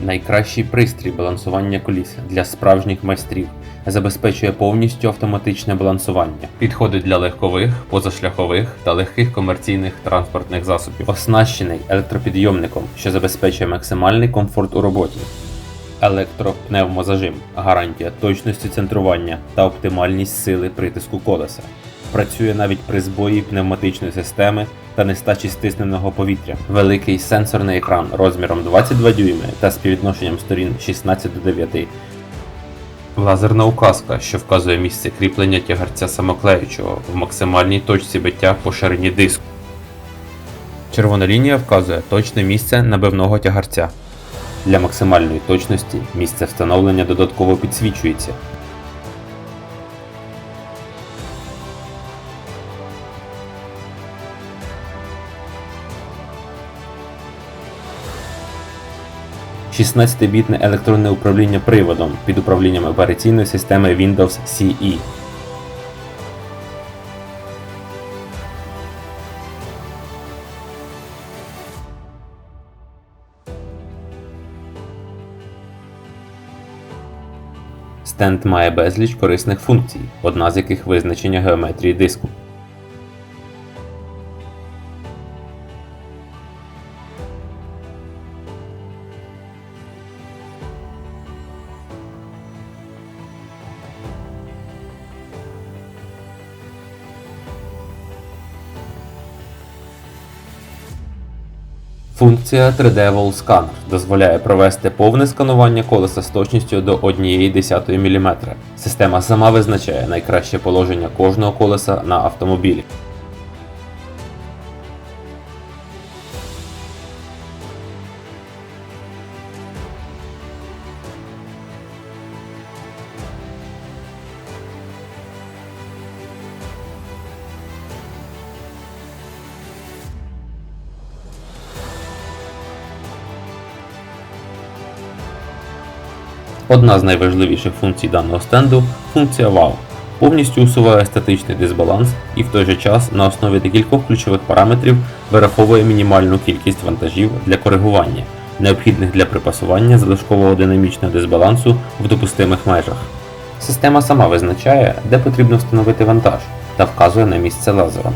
Найкращий пристрій балансування коліс для справжніх майстрів забезпечує повністю автоматичне балансування. Підходить для легкових, позашляхових та легких комерційних транспортних засобів. Оснащений електропідйомником, що забезпечує максимальний комфорт у роботі. Електропневмозажим гарантія точності центрування та оптимальність сили притиску колеса. Працює навіть при збої пневматичної системи та нестачі стисненого повітря. Великий сенсорний екран розміром 22 дюйми та співвідношенням сторін 16 до 9. Лазерна указка, що вказує місце кріплення тягарця самоклеючого в максимальній точці биття по ширині диску. Червона лінія вказує точне місце набивного тягарця. Для максимальної точності місце встановлення додатково підсвічується. – 16-бітне електронне управління приводом під управлінням операційної системи Windows CE. Стенд має безліч корисних функцій, одна з яких визначення геометрії диску. Функція 3D Wall Scanner дозволяє провести повне сканування колеса з точністю до 1,1 мм. Система сама визначає найкраще положення кожного колеса на автомобілі. Одна з найважливіших функцій даного стенду функція WOW. Повністю усуває естетичний дисбаланс і в той же час на основі декількох ключових параметрів вираховує мінімальну кількість вантажів для коригування, необхідних для припасування залишкового динамічного дисбалансу в допустимих межах. Система сама визначає, де потрібно встановити вантаж та вказує на місце лазером.